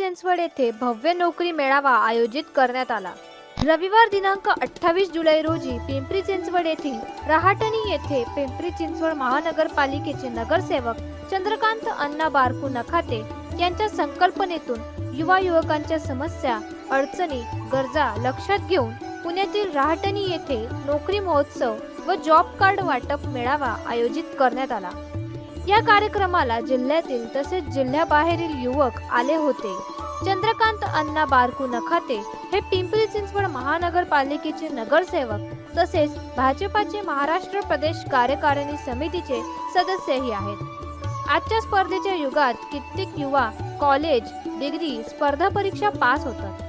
चिंचवड येथे भव्य नोकरी मेळावा आयोजित करण्यात आला. रविवार दिनांक अठ्ठावीस जुलै रोजी पिंपरी चिंचवड येथील रहाटणी येथे पिंपरी चिंचवड महानगरपालिकेचे नगरसेवक चंद्रकांत अण्णा बारकू नखाते यांच्या संकल्पनेतून युवा युवकांच्या समस्या अडचणी गरजा लक्षात घेऊन पुण्यातील रहाटणी येथे नोकरी महोत्सव व जॉब कार्ड वाटप मेळावा आयोजित करण्यात आला. या कार्यक्रमाला जिल्ह्यातील तसेच जिल्ह्याबाहेरील युवक आले होते. चंद्रकांत अण्णा बारकू नखाते हे पिंपरी चिंचवड महानगरपालिकेचे नगरसेवक तसेच भाजपाचे महाराष्ट्र प्रदेश कार्यकारिणी समितीचे सदस्यही आहेत. आजच्या स्पर्धेच्या युगात कित्येक युवा कॉलेज डिग्री स्पर्धा परीक्षा पास होतात.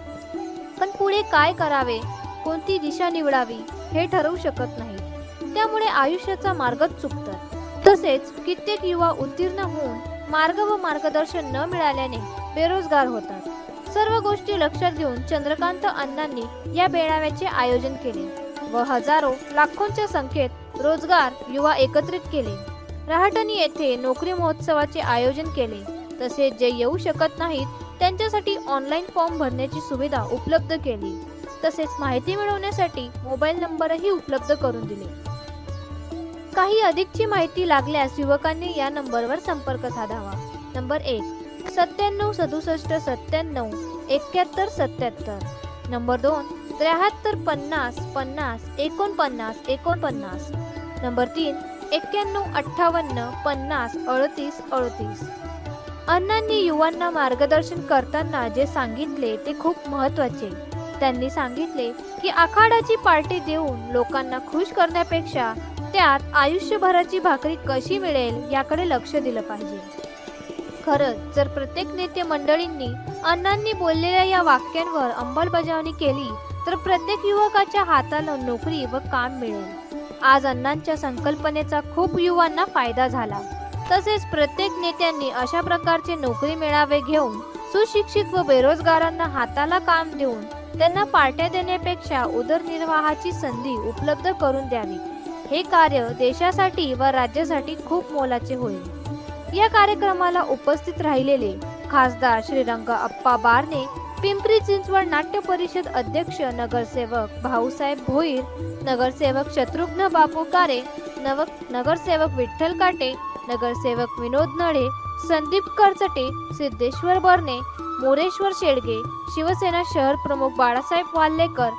पण पुढे काय करावे कोणती दिशा निवडावी हे ठरवू शकत नाही. त्यामुळे आयुष्याचा मार्गच चुकतात तसेच कित्येक युवा उत्तीर्ण होऊन मार्ग व मार्गदर्शन न मिळाल्याने बेरोजगार होतात. सर्व गोष्टी लक्षात घेऊन चंद्रकांत अण्णांनी या मेळाव्याचे आयोजन केले व हजारो लाखोंच्या संख्येत रोजगार युवा एकत्रित केले. रहाटणी येथे नोकरी महोत्सवाचे आयोजन केले. तसेच जे येऊ शकत नाहीत त्यांच्यासाठी ऑनलाईन फॉर्म भरण्याची सुविधा उपलब्ध केली. तसेच माहिती मिळवण्यासाठी मोबाईल नंबरही उपलब्ध करून दिले. काही अधिकची माहिती लागल्यास युवकांनी या नंबरवर संपर्क साधावा. नंबर एक सत्त्याण्णव सदुसष्ट सत्त्याण्णव एक्क्याहत्तर सत्याहत्तर नंबर दोन त्र्याहत्तर पन्नास पन्नास एकोणपन्नास एकोणपन्नास. नंबर तीन एक्क्याण्णव अठ्ठावन्न पन्नास अडतीस अडतीस. अण्णांनी युवांना मार्गदर्शन करताना जे सांगितले ते खूप महत्त्वाचे त्यांनी सांगितले की आखाडाची पार्टी देऊन लोकांना खुश करण्यापेक्षा त्यात आयुष्यभराची भाकरी कशी मिळेल याकडे लक्ष दिलं पाहिजे. खरंच जर प्रत्येक नेते मंडळींनी अण्णांनी बोललेल्या या वाक्यांवर अंमलबजावणी केली तर प्रत्येक युवकाच्या हाताला नोकरी व काम मिळेल. आज अण्णांच्या संकल्पनेचा खूप युवांना फायदा झाला. तसेच प्रत्येक नेत्यांनी अशा प्रकारचे नोकरी मेळावे घेऊन सुशिक्षित व बेरोजगारांना हाताला काम देऊन त्यांना पार्ट्या देण्यापेक्षा उदरनिर्वाहाची संधी उपलब्ध करून द्यावी. हे कार्य देशासाठी व राज्यासाठी खूप मोलाचे होईल. या कार्यक्रमाला उपस्थित राहिलेले खासदार श्रीरंग अप्पा बारणे पिंपरी चिंचवड नाट्य परिषद अध्यक्ष नगरसेवक भाऊसाहेब भोईर नगरसेवक शत्रुघ्न बापू कारे नव नगरसेवक विठ्ठल काटे नगरसेवक विनोद नळे संदीप करचटे सिद्धेश्वर बर्ने मोरेश्वर शेडगे शिवसेना शहर प्रमुख बाळासाहेब वाल्लेकर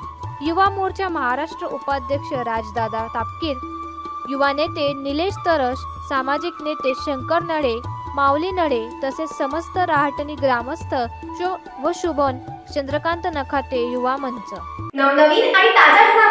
युवा मोर्चा महाराष्ट्र उपाध्यक्ष राजदादा तापकीर युवा नेते निलेश तरस सामाजिक नेते शंकर नळे माऊली नळे तसेच समस्त राहटणी ग्रामस्थ शो व शुभन चंद्रकांत नखाते युवा मंच. नवनवीन आणि ताज्या